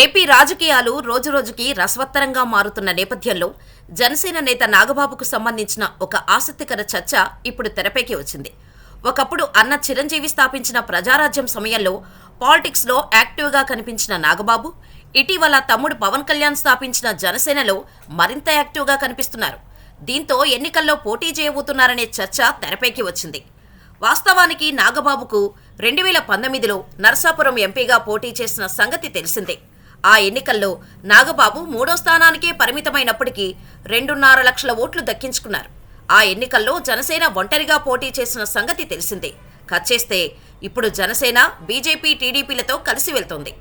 AP రాజకీయాలు రోజురోజుకి రసవత్తరంగా మారుతున్న నేపథ్యంలో జనసేన నేత నాగబాబుకు సంబంధించిన ఒక ఆసక్తికర చర్చ ఇప్పుడు తెరపైకి వచ్చింది. ఒకప్పుడు అన్న చిరంజీవి స్థాపించిన ప్రజారాజ్యం సమయంలో పాలిటిక్స్లో యాక్టివ్గా కనిపించిన నాగబాబు ఇటీవల తమ్ముడు పవన్ కళ్యాణ్ స్థాపించిన జనసేనలో మరింత యాక్టివ్గా కనిపిస్తున్నారు. దీంతో ఎన్నికల్లో పోటీ చేయబోతున్నారనే చర్చ తెరపైకి వచ్చింది. వాస్తవానికి నాగబాబుకు రెండు వేల పంతొమ్మిదిలో నరసాపురం ఎంపీగా పోటీ చేసిన సంగతి తెలిసిందే. ఆ ఎన్నికల్లో నాగబాబు మూడో స్థానానికే పరిమితమైనప్పటికీ రెండున్నర లక్షల ఓట్లు దక్కించుకున్నారు. ఆ ఎన్నికల్లో జనసేన ఒంటరిగా పోటీ చేసిన సంగతి తెలిసిందే. కచ్చేస్తే ఇప్పుడు జనసేన బీజేపీ టీడీపీలతో కలిసి వెళ్తోంది.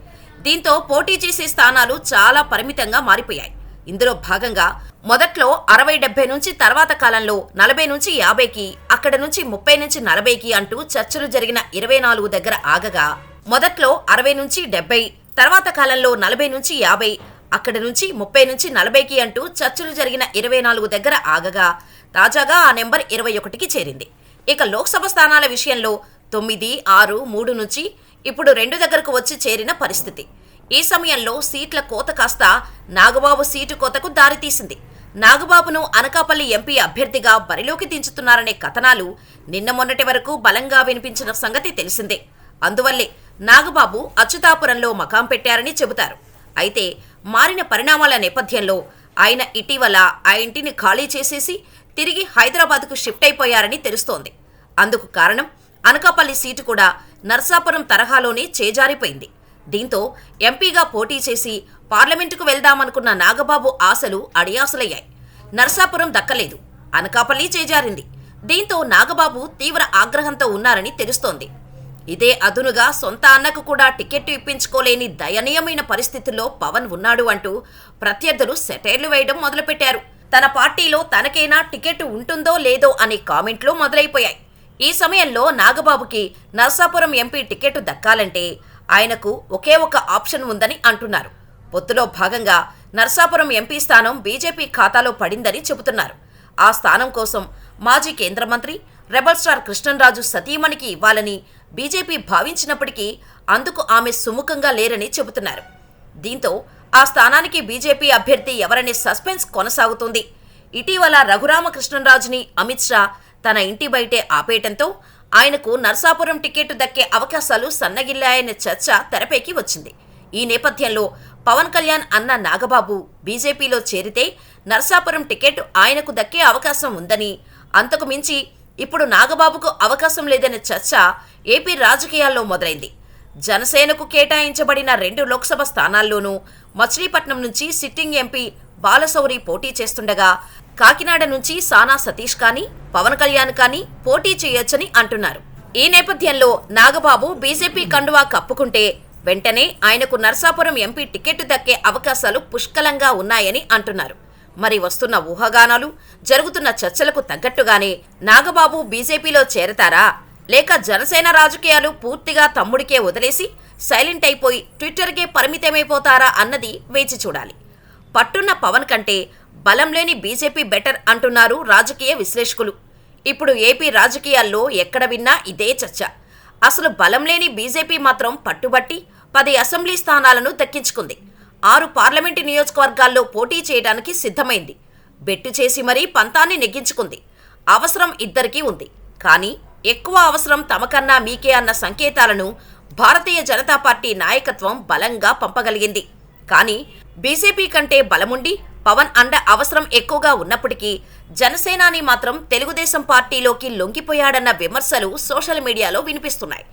దీంతో పోటీ చేసే స్థానాలు చాలా పరిమితంగా మారిపోయాయి. ఇందులో భాగంగా మొదట్లో అరవై డెబ్బై నుంచి తర్వాత కాలంలో నలభై నుంచి యాభైకి అక్కడ నుంచి ముప్పై నుంచి నలభైకి అంటూ చర్చలు జరిగిన ఇరవై నాలుగు దగ్గర ఆగగా మొదట్లో అరవై నుంచి డెబ్బై తర్వాత కాలంలో నలభై నుంచి యాభై అక్కడి నుంచి ముప్పై నుంచి నలభైకి అంటూ చర్చలు జరిగిన ఇరవై నాలుగు దగ్గర ఆగగా తాజాగా ఆ నెంబర్ ఇరవై ఒకటికి చేరింది. ఇక లోక్సభ స్థానాల విషయంలో తొమ్మిది ఆరు మూడు నుంచి ఇప్పుడు రెండు దగ్గరకు వచ్చి చేరిన పరిస్థితి. ఈ సమయంలో సీట్ల కోత కాస్త నాగబాబు సీటు కోతకు దారితీసింది. నాగబాబును అనకాపల్లి ఎంపీ అభ్యర్థిగా బరిలోకి దించుతున్నారనే కథనాలు నిన్న మొన్నటి వరకు బలంగా వినిపించిన సంగతి తెలిసిందే. అందువల్లే నాగబాబు అచ్యుతాపురంలో మకాం పెట్టారని చెబుతారు. అయితే మారిన పరిణామాల నేపథ్యంలో ఆయన ఇటీవల ఆ ఇంటిని ఖాళీ చేసేసి తిరిగి హైదరాబాద్కు షిఫ్ట్ అయిపోయారని తెలుస్తోంది. అందుకు కారణం అనకాపల్లి సీటు కూడా నర్సాపురం తరహాలోనే చేజారిపోయింది. దీంతో ఎంపీగా పోటీ చేసి పార్లమెంటుకు వెళ్దామనుకున్న నాగబాబు ఆశలు అడియాసలయ్యాయి నర్సాపురం దక్కలేదు. అనకాపల్లి చేజారింది. దీంతో నాగబాబు తీవ్ర ఆగ్రహంతో ఉన్నారని తెలుస్తోంది. ఇదే అదునుగా సొంత అన్నకు కూడా టికెట్ ఇప్పించుకోలేని దయనీయమైన పరిస్థితుల్లో పవన్ ఉన్నాడు అంటూ ప్రత్యర్థులు సెటైర్లు వేయడం మొదలుపెట్టారు. తన పార్టీలో తనకైనా టికెట్ ఉంటుందో లేదో అనే కామెంట్లు మొదలైపోయాయి. ఈ సమయంలో నాగబాబుకి నర్సాపురం ఎంపీ టికెట్ దక్కాలంటే ఆయనకు ఒకే ఒక ఆప్షన్ ఉందని అంటున్నారు. పొత్తులో భాగంగా నర్సాపురం ఎంపీ స్థానం బీజేపీ ఖాతాలో పడిందని చెబుతున్నారు. ఆ స్థానం కోసం మాజీ కేంద్ర మంత్రి రెబల్ స్టార్ కృష్ణంరాజు సతీమణికి ఇవ్వాలని బీజేపీ భావించినప్పటికీ అందుకు ఆమె సుముఖంగా లేరని చెబుతున్నారు. దీంతో ఆ స్థానానికి బీజేపీ అభ్యర్థి ఎవరనే సస్పెన్స్ కొనసాగుతుంది. ఇటీవల రఘురామకృష్ణరాజుని అమిత్ షా తన ఇంటి బయటే ఆపేయటంతో ఆయనకు నర్సాపురం టికెట్ దక్కే అవకాశాలు సన్నగిల్లాయనే చర్చ తెరపైకి వచ్చింది. ఈ నేపథ్యంలో పవన్ కళ్యాణ్ అన్న నాగబాబు బీజేపీలో చేరితే నర్సాపురం టికెట్ ఆయనకు దక్కే అవకాశం ఉందని అంతకు మించి ఇప్పుడు నాగబాబుకు అవకాశం లేదనే చర్చ ఏపీ రాజకీయాల్లో మొదలైంది. జనసేనకు కేటాయించబడిన రెండు లోక్సభ స్థానాల్లోనూ మచిలీపట్నం నుంచి సిట్టింగ్ ఎంపీ బాలశౌరి పోటీ చేస్తుండగా కాకినాడ నుంచి సానా సతీష్ కానీ పవన్ కళ్యాణ్ కానీ పోటీ చేయొచ్చని అంటున్నారు. ఈ నేపథ్యంలో నాగబాబు బీజేపీ కండువా కప్పుకుంటే వెంటనే ఆయనకు నర్సాపురం ఎంపీ టికెట్ దక్కే అవకాశాలు పుష్కలంగా ఉన్నాయని అంటున్నారు. మరి వస్తున్న ఊహాగానాలు జరుగుతున్న చర్చలకు తగ్గట్టుగానే నాగబాబు బీజేపీలో చేరతారా? లేక జనసేన రాజకీయాలు పూర్తిగా తమ్ముడికే వదిలేసి సైలెంట్ అయిపోయి ట్విట్టర్కే పరిమితమైపోతారా అన్నది వేచి చూడాలి. పట్టున్న పవన్ కంటే బలం లేని బీజేపీ బెటర్ అంటున్నారు రాజకీయ విశ్లేషకులు. ఇప్పుడు ఏపీ రాజకీయాల్లో ఎక్కడ విన్నా ఇదే చర్చ. అసలు బలం లేని బీజేపీ మాత్రం పట్టుబట్టి పది అసెంబ్లీ స్థానాలను దక్కించుకుంది. ఆరు పార్లమెంటు నియోజకవర్గాల్లో పోటీ చేయడానికి సిద్ధమైంది. బెట్టు చేసి మరీ పంతాన్ని నెగ్గించుకుంది. అవసరం ఇద్దరికీ ఉంది. కానీ ఎక్కువ అవసరం తమకన్నా మీకే అన్న సంకేతాలను భారతీయ జనతా పార్టీ నాయకత్వం బలంగా పంపగలిగింది. కానీ బీజేపీ కంటే బలముండి పవన్ అండ అవసరం ఎక్కువగా ఉన్నప్పటికీ జనసేనాని మాత్రం తెలుగుదేశం పార్టీలోకి లొంగిపోయాడన్న విమర్శలు సోషల్ మీడియాలో వినిపిస్తున్నాయి.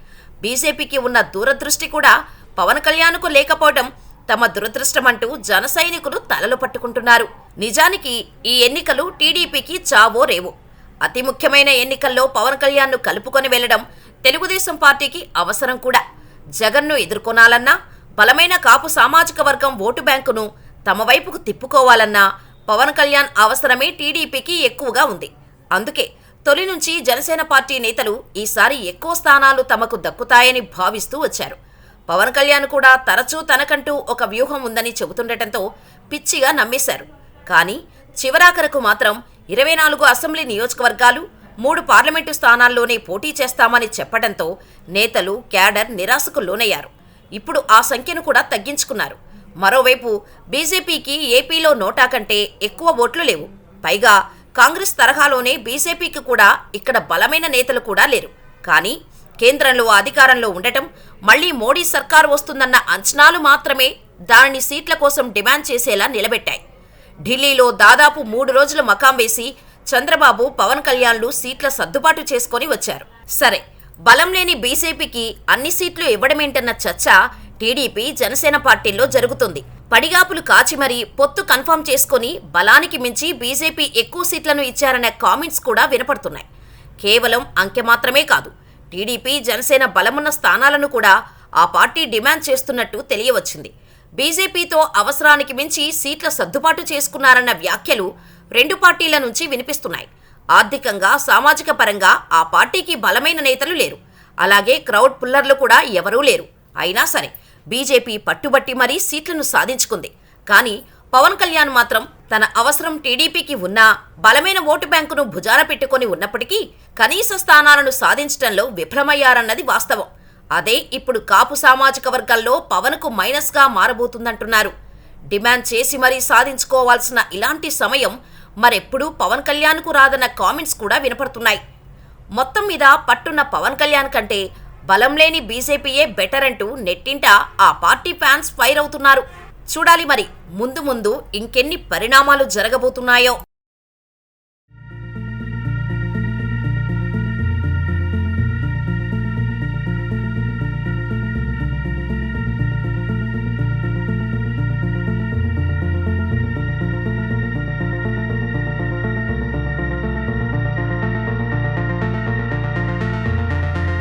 బీజేపీకి ఉన్న దూరదృష్టి కూడా పవన్ కళ్యాణ్కు లేకపోవడం తమ దురదృష్టమంటూ జన సైనికులు తలలు పట్టుకుంటున్నారు. నిజానికి ఈ ఎన్నికలు టీడీపీకి చావో రేవో. అతి ముఖ్యమైన ఎన్నికల్లో పవన్ కళ్యాణ్ను కలుపుకొని వెళ్ళడం తెలుగుదేశం పార్టీకి అవసరం కూడా. జగన్ను ఎదుర్కొనాలన్నా బలమైన కాపు సామాజిక వర్గం ఓటు బ్యాంకును తమ వైపుకు తిప్పుకోవాలన్నా పవన్ కళ్యాణ్ అవసరమే టీడీపీకి ఎక్కువగా ఉంది. అందుకే తొలి నుంచి జనసేన పార్టీ నేతలు ఈసారి ఎక్కువ స్థానాలు తమకు దక్కుతాయని భావిస్తూ వచ్చారు. పవన్ కళ్యాణ్ కూడా తరచూ తనకంటూ ఒక వ్యూహం ఉందని చెబుతుండటంతో పిచ్చిగా నమ్మేశారు. కానీ చివరాఖరకు మాత్రం ఇరవై నాలుగు అసెంబ్లీ నియోజకవర్గాలు మూడు పార్లమెంటు స్థానాల్లోనే పోటీ చేస్తామని చెప్పడంతో నేతలు క్యాడర్ నిరాశకు లోనయ్యారు. ఇప్పుడు ఆ సంఖ్యను కూడా తగ్గించుకున్నారు. మరోవైపు బీజేపీకి ఏపీలో నోటా కంటే ఎక్కువ ఓట్లు లేవు. పైగా కాంగ్రెస్ తరహాలోనే బీజేపీకి కూడా ఇక్కడ బలమైన నేతలు కూడా లేరు. కానీ కేంద్రంలో అధికారంలో ఉండటం మళ్ళీ మోడీ సర్కారు వస్తుందన్న అంచనాలు మాత్రమే దానిని సీట్ల కోసం డిమాండ్ చేసేలా నిలబెట్టాయి. ఢిల్లీలో దాదాపు మూడు రోజులు మకాం వేసి చంద్రబాబు పవన్ కళ్యాణ్లు సీట్ల సర్దుబాటు చేసుకొని వచ్చారు. సరే బలం లేని బీజేపీకి అన్ని సీట్లు ఇవ్వడమేంటన్న చర్చ టీడీపీ జనసేన పార్టీల్లో జరుగుతుంది. పడిగాపులు కాచి మరీ పొత్తు కన్ఫర్మ్ చేసుకొని బలానికి మించి బీజేపీ ఎక్కువ సీట్లను ఇచ్చారనే కామెంట్స్ కూడా వినపడుతున్నాయి. కేవలం అంకె మాత్రమే కాదు టీడీపీ జనసేన బలమున్న స్థానాలను కూడా ఆ పార్టీ డిమాండ్ చేస్తున్నట్టు తెలియవచ్చింది. బీజేపీతో అవసరానికి మించి సీట్ల సర్దుబాటు చేసుకున్నారన్న వ్యాఖ్యలు రెండు పార్టీల నుంచి వినిపిస్తున్నాయి. ఆర్థికంగా సామాజిక పరంగా ఆ పార్టీకి బలమైన నేతలు లేరు. అలాగే క్రౌడ్ పుల్లర్లు కూడా ఎవరూ లేరు. అయినా సరే బీజేపీ పట్టుబట్టి మరీ సీట్లను సాధించుకుంది. కానీ పవన్ కళ్యాణ్ మాత్రం తన అవసరం టీడీపీకి ఉన్నా బలమైన ఓటు బ్యాంకును భుజాన పెట్టుకొని ఉన్నప్పటికీ కనీస స్థానాలను సాధించడంలో విఫలమయ్యారన్నది వాస్తవం. అదే ఇప్పుడు కాపు సామాజిక వర్గాల్లో పవన్కు మైనస్గా మారబోతుందంటున్నారు. డిమాండ్ చేసి మరీ సాధించుకోవాల్సిన ఇలాంటి సమయం మరెప్పుడూ పవన్ కళ్యాణ్కు రాదన్న కామెంట్స్ కూడా వినపడుతున్నాయి. మొత్తం మీద పట్టున్న పవన్ కళ్యాణ్ కంటే బలం లేని బీజేపీయే బెటర్ అంటూ నెట్టింట ఆ పార్టీ ఫ్యాన్స్ ఫైర్ అవుతున్నారు. చూడాలి మరి. ముందు ముందు ఇంకెన్ని పరిణామాలు జరగబోతున్నాయో.